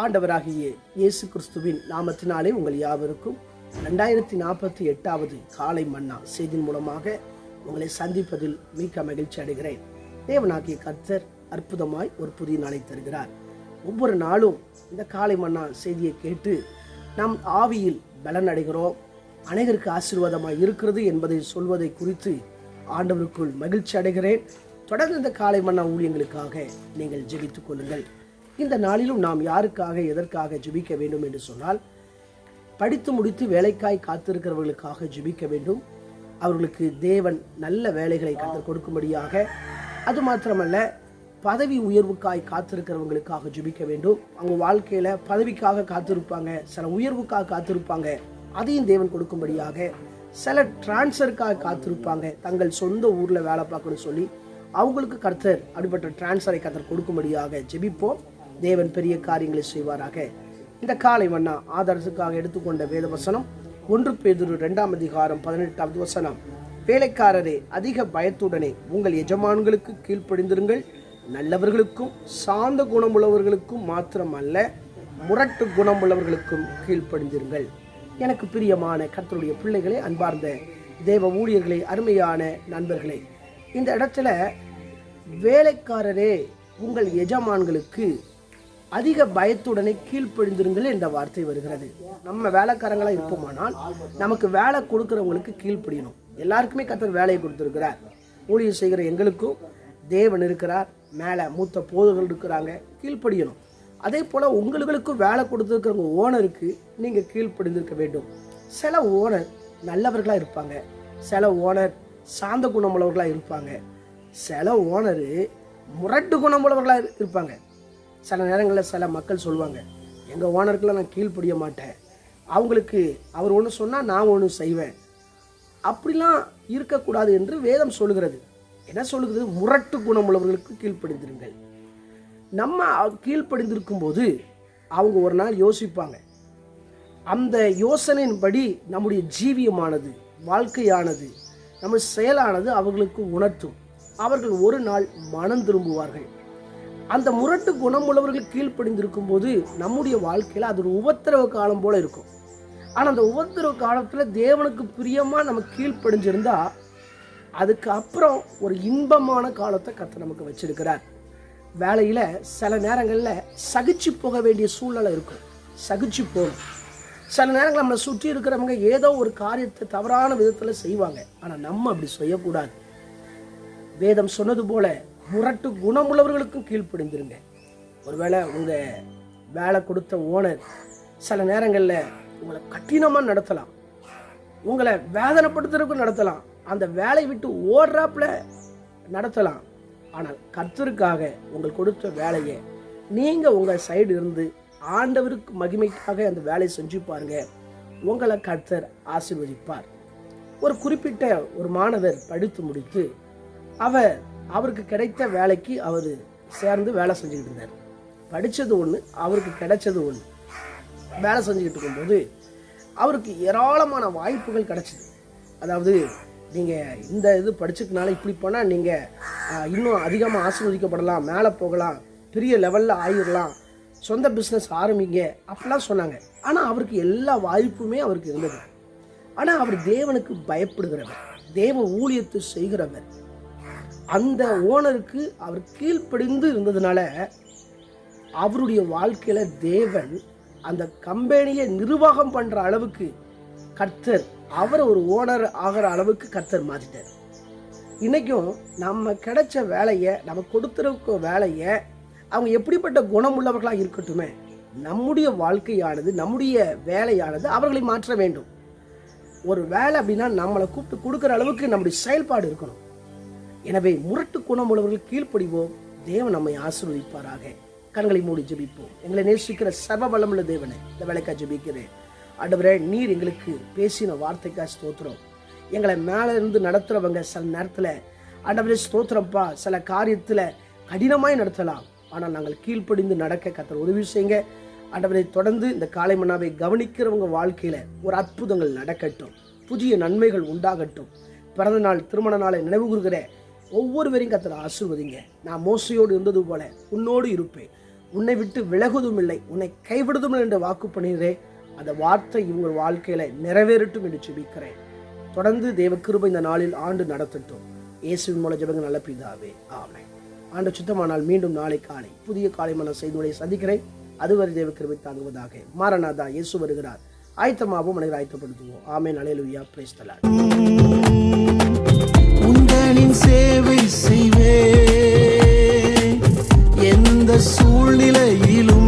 ஆண்டவராகிய இயேசு கிறிஸ்துவின் நாமத்தினாலே உங்கள் யாவருக்கும் ரெண்டாயிரத்தி நாற்பத்தி எட்டாவது காலை மன்னா செய்தியின் மூலமாக உங்களை சந்திப்பதில் மிக்க மகிழ்ச்சி அடைகிறேன். தேவனாகிய கர்த்தர் அற்புதமாய் ஒரு புதிய நாளை தருகிறார். ஒவ்வொரு நாளும் இந்த காலை மன்னா செய்தியை கேட்டு நாம் ஆவியில் பலன் அடைகிறோம் அநேகருக்கு ஆசீர்வாதமாக இருக்கிறது என்பதை சொல்வதை குறித்து ஆண்டவருக்குள் மகிழ்ச்சி அடைகிறேன். தொடர்ந்து இந்த காலை மன்னா ஊழியங்களுக்காக நீங்கள் ஜெபித்துக் கொள்ளுங்கள். இந்த நாளிலும் நாம் யாருக்காக எதற்காக ஜெபிக்க வேண்டும் என்று சொன்னால் படித்து முடித்து வேலைக்காய் காத்திருக்கிறவர்களுக்காக ஜெபிக்க வேண்டும். அவர்களுக்கு தேவன் நல்ல வேலைகளை கற்றுக் கொடுக்கும்படியாக. அது மாத்திரமல்ல பதவி உயர்வுக்காய் காத்திருக்கிறவங்களுக்காக ஜெபிக்க வேண்டும். அவங்க வாழ்க்கையில் பதவிக்காக காத்திருப்பாங்க சில உயர்வுக்காக காத்திருப்பாங்க. அதையும் தேவன் கொடுக்கும்படியாக சில டிரான்ஸ்ஃபருக்காக காத்திருப்பாங்க. தங்கள் சொந்த ஊரில் வேலை பார்க்கணும்னு சொல்லி அவங்களுக்கு கர்த்தர் அப்படிப்பட்ட டிரான்ஸ்ஃபரை கர்த்தர் கொடுக்கும்படியாக ஜெபிப்போம். தேவன் பெரிய காரியங்களை செய்வாராக. இந்த காலை வண்ணா ஆதரசுக்காக எடுத்துக்கொண்ட வேத வசனம் ஒன்று பேதுரு இரண்டாம் அதிகாரம் பதினெட்டாவது வசனம். வேலைக்காரரே அதிக பயத்துடனே உங்கள் எஜமான்களுக்கு கீழ்ப்படிந்திருங்கள். நல்லவர்களுக்கும் சாந்த குணமுள்ளவர்களுக்கும் மாத்திரமல்ல முரட்டு குணமுள்ளவர்களுக்கும் கீழ்ப்படிந்திருங்கள். எனக்கு பிரியமான கத்தருடைய பிள்ளைகளே அன்பார்ந்த தேவ ஊழியர்களே அருமையான நண்பர்களே இந்த இடத்துல வேலைக்காரரே உங்கள் எஜமான்களுக்கு அதிக பயத்துடனே கீழ்ப்படிந்திருங்கள் என்ற வார்த்தை வருகிறது. நம்ம வேலைக்காரங்களாக இருப்போமானால் நமக்கு வேலை கொடுக்குறவங்களுக்கு கீழ்ப்படியணும். எல்லாருக்குமே கத்தர் வேலையை கொடுத்துருக்கிறார். ஊழியர் செய்கிற எங்களுக்கும் தேவன் இருக்கிறார். மேலே மூத்த போதுகள் இருக்கிறாங்க. கீழ்ப்படியணும். அதே போல் உங்களுக்கும் வேலை கொடுத்துருக்கிறவங்க ஓனருக்கு நீங்கள் கீழ்ப்படிந்திருக்க வேண்டும். சில ஓனர் நல்லவர்களாக இருப்பாங்க. சில ஓனர் சாந்த குணமுள்ளவர்களாக இருப்பாங்க. சில ஓனரு முரட்டு குணமுள்ளவர்களாக இருப்பாங்க. சில நேரங்களில் சில மக்கள் சொல்லுவாங்க எங்கள் ஓனருக்குலாம் நான் கீழ்ப்படிய மாட்டேன். அவங்களுக்கு அவர் ஒன்று சொன்னால் நான் ஒன்று செய்வேன். அப்படிலாம் இருக்கக்கூடாது என்று வேதம் சொல்லுகிறது. என்ன சொல்லுகிறது? முரட்டு குணமுள்ளவர்களுக்கு கீழ்ப்படிந்திருங்கள். நம்ம கீழ்ப்படிந்திருக்கும் போது அவங்க ஒரு நாள் யோசிப்பாங்க. அந்த யோசனையின்படி நம்முடைய ஜீவியமானது வாழ்க்கையானது நம்ம செயலானது அவர்களுக்கு உணர்த்தும். அவர்கள் ஒரு நாள் மனம் திரும்புவார்கள். அந்த முரட்டு குணமுள்ளவர்கள் கீழ்ப்படிந்திருக்கும் போது நம்முடைய வாழ்க்கையில் அது ஒரு உபத்திரவ காலம் போல இருக்கும். ஆனால் அந்த உபத்திரவ காலத்தில் தேவனுக்கு பிரியமாக நம்ம கீழ்ப்படிஞ்சிருந்தா அதுக்கு அப்புறம் ஒரு இன்பமான காலத்தை கத்த நமக்கு வச்சிருக்கிறார். வேலையில் சில நேரங்களில் சகிச்சு போக வேண்டிய சூழ்நிலை இருக்கும். சகிச்சு போகணும் சில நேரங்கள் நம்மளை சுற்றி இருக்கிறவங்க ஏதோ ஒரு காரியத்தை தவறான விதத்தில் செய்வாங்க. ஆனால் நம்ம அப்படி செய்யக்கூடாது. வேதம் சொன்னது போல முரட்டு குணமுள்ளவர்களுக்கும் கீழ்ப்படிந்திருங்க. ஒருவேளை உங்கள் வேலை கொடுத்த ஓனர் சில நேரங்களில் உங்களை கடினமாக நடத்தலாம். உங்களை வேதனைப்படுத்துறதுக்கும் நடத்தலாம். அந்த வேலையை விட்டு ஓடுறாப்புல நடத்தலாம். ஆனால் கர்த்தருக்காக உங்கள் கொடுத்த வேலையை நீங்கள் உங்கள் சைடு இருந்து ஆண்டவருக்கு மகிமைக்காக அந்த வேலையை செஞ்சு பாருங்க. உங்களை கர்த்தர் ஆசீர்வதிப்பார். ஒரு குறிப்பிட்ட ஒரு மாணவர் படித்து முடித்து அவர் அவருக்கு கிடைத்த வேலைக்கு அவர் சேர்ந்து வேலை செஞ்சுக்கிட்டு இருந்தார். படித்தது ஒன்று அவருக்கு கிடைச்சது ஒன்று வேலை செஞ்சுக்கிட்டு இருக்கும்போது அவருக்கு ஏராளமான வாய்ப்புகள் கிடைச்சிது. அதாவது நீங்கள் இந்த இது படிச்சதுனால இப்படி போனால் நீங்கள் இன்னும் அதிகமாக ஆசீர்வதிக்கப்படலாம் மேலே போகலாம் பெரிய லெவலில் ஆயிடலாம் சொந்த பிஸ்னஸ் ஆரம்பிங்க அப்படிலாம் சொன்னாங்க. ஆனால் அவருக்கு எல்லா வாய்ப்புமே அவருக்கு இருந்தது. ஆனால் அவர் தேவனுக்கு பயப்படுகிறவர் தேவ ஊழியத்தை செய்கிறவர் அந்த ஓனருக்கு அவர் கீழ்ப்படிந்து இருந்ததுனால அவருடைய வாழ்க்கையில் தேவன் அந்த கம்பெனியை நிர்வாகம் பண்ணுற அளவுக்கு கர்த்தர் அவர் ஒரு ஓனர் ஆகிற அளவுக்கு கர்த்தர் மாற்றிட்டார். இன்றைக்கும் நம்ம கிடைச்ச வேலையை நம்ம கொடுத்துருக்க வேலையை அவங்க எப்படிப்பட்ட குணமுள்ளவர்களாக இருக்கட்டுமே நம்முடைய வாழ்க்கையானது நம்முடைய வேலையானது அவர்களை மாற்ற வேண்டும். ஒரு வேலை அப்படின்னா நம்மளை கூப்பிட்டு கொடுக்குற அளவுக்கு நம்முடைய செயல்பாடு இருக்கணும். எனவே முரட்டு குணம் உள்ளவர்கள் கீழ்ப்படிவோம். தேவன் நம்மை ஆசீர்வதிப்பாராக. கண்களை மூடி ஜெபிப்போம். எங்களை நேசிக்கிற சர்வ வல்லமுள்ள தேவனை இந்த வேலைக்கா ஜெபிக்கிறேன். ஆண்டவரே நீர் எங்களுக்கு பேசின வார்த்தைக்கா ஸ்தோத்திரம். எங்களை மேலே இருந்து நடத்துகிறவங்க சில நேரத்தில் ஆண்டவரே ஸ்தோத்திரம்ப்பா சில காரியத்தில் கடினமாய் நடத்தலாம். ஆனால் நாங்கள் கீழ்ப்படிந்து நடக்க கத்தர் உதவி செய்யுங்க. ஆண்டவரை தொடர்ந்து இந்த காலை மன்னாவை கவனிக்கிறவங்க வாழ்க்கையில் ஒரு அற்புதங்கள் நடக்கட்டும். புதிய நன்மைகள் உண்டாகட்டும். பிறந்த நாள் திருமண நாளை நினைவு கூறுகிற ஒவ்வொருவரையும் கத்தர் ஆசிர்வதிங்க. நான் மோசையோடு இருந்தது போல உன்னோடு இருப்பேன். உன்னை விட்டு விலகுவதும் இல்லை. உன்னை கைவிடுவதும் இல்லை என்று வாக்கு பண்ணிடுறேன் அந்த வார்த்தை இவங்க வாழ்க்கையில நிறைவேறட்டும் என்று சுபிக்கிறேன் தொடர்ந்து தேவக்கிருப இந்த நாளில் ஆண்டு நடத்தட்டும். இயேசுவின் மூல ஜபங்க நல்ல பிதாவே. ஆமை ஆண்டு சுத்தமானால் மீண்டும் நாளை காலை புதிய காலை மன செய்திகளை சந்திக்கிறேன். அதுவரை தேவ கிருபை தாங்குவதாக மாரநாதா இயேசு வருகிறார். ஆயத்தமாகவும் மனிதர் ஆயத்தப்படுத்துவோம். ஆமே அலையலுயா பிரேஸ்தலாட் சேவை செய்வே எந்த சூழ்நிலையிலும்